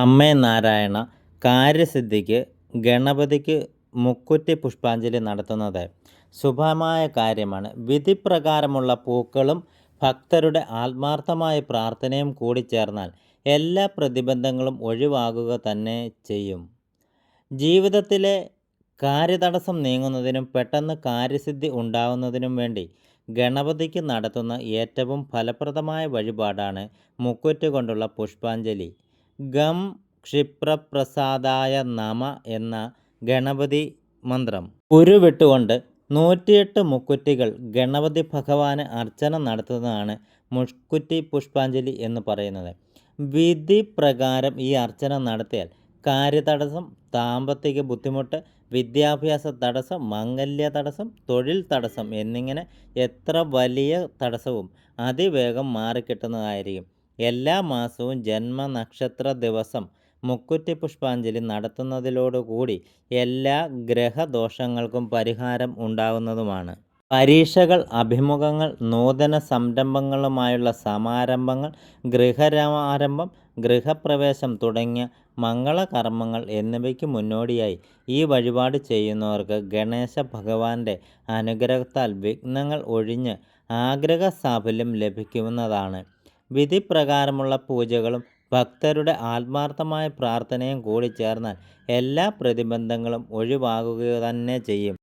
അമ്മേ നാരായണ കാര്യസിദ്ധിക്ക് ഗണപതിക്ക് മുക്കുറ്റി പുഷ്പാഞ്ജലി നടത്തുന്നത്. ശുഭമായ കാര്യമാണ്. വിധിപ്രകാരമുള്ള പൂക്കളും ഭക്തരുടെ ആത്മാർത്ഥമായ പ്രാർത്ഥനയും കൂടി ചേർന്നാൽ എല്ലാ പ്രതിബന്ധങ്ങളും ഒഴിവാകുക തന്നെ ചെയ്യും. ജീവിതത്തിലെ കാര്യതടസ്സം നീങ്ങുന്നതിനും പെട്ടെന്ന് കാര്യസിദ്ധി ഉണ്ടാകുന്നതിനും വേണ്ടി ഗണപതിക്ക് നടത്തുന്ന ഏറ്റവും ഫലപ്രദമായ വഴിപാടാണ് മുക്കുറ്റ് കൊണ്ടുള്ള പുഷ്പാഞ്ജലി. ഗം ക്ഷിപ്രപ്രസാദായ നമ എന്ന ഗണപതി മന്ത്രം. ഉരുവിട്ടുകൊണ്ട് നൂറ്റിയെട്ട് മുക്കുറ്റികൾ ഗണപതി ഭഗവാന് അർച്ചന നടത്തുന്നതാണ് മുക്കുറ്റി പുഷ്പാഞ്ജലി എന്ന് പറയുന്നത്. വിധി പ്രകാരം ഈ അർച്ചന നടത്തിയാൽ കാര്യതടസ്സം സാമ്പത്തിക ബുദ്ധിമുട്ട് വിദ്യാഭ്യാസ തടസ്സം മംഗല്യ തടസ്സം തൊഴിൽ തടസ്സം എന്നിങ്ങനെ എത്ര വലിയ തടസ്സവും അതിവേഗം മാറിക്കിട്ടുന്നതായിരിക്കും. എല്ലാ മാസവും ജന്മനക്ഷത്ര ദിവസം മുക്കുറ്റി പുഷ്പാഞ്ജലി നടത്തുന്നതിലോടുകൂടി എല്ലാ ഗ്രഹദോഷങ്ങൾക്കും പരിഹാരം ഉണ്ടാകുന്നതുമാണ് പരീക്ഷകൾ അഭിമുഖങ്ങൾ നൂതന സംരംഭങ്ങളുമായുള്ള സമാരംഭങ്ങൾ ഗൃഹരാരംഭം ഗൃഹപ്രവേശം തുടങ്ങിയ മംഗളകർമ്മങ്ങൾ എന്നിവയ്ക്ക് മുന്നോടിയായി ഈ വഴിപാട് ചെയ്യുന്നവർക്ക് ഗണേശ ഭഗവാന്റെ അനുഗ്രഹത്താൽ വിഘ്നങ്ങൾ ഒഴിഞ്ഞ് ആഗ്രഹ സാഫല്യം ലഭിക്കുന്നതാണ്. വിധിപ്രകാരമുള്ള പൂജകളും ഭക്തരുടെ ആത്മാർത്ഥമായ പ്രാർത്ഥനയും കൂടി ചേർന്നാൽ എല്ലാ പ്രതിബന്ധങ്ങളും ഒഴിവാകുക തന്നെ ചെയ്യും.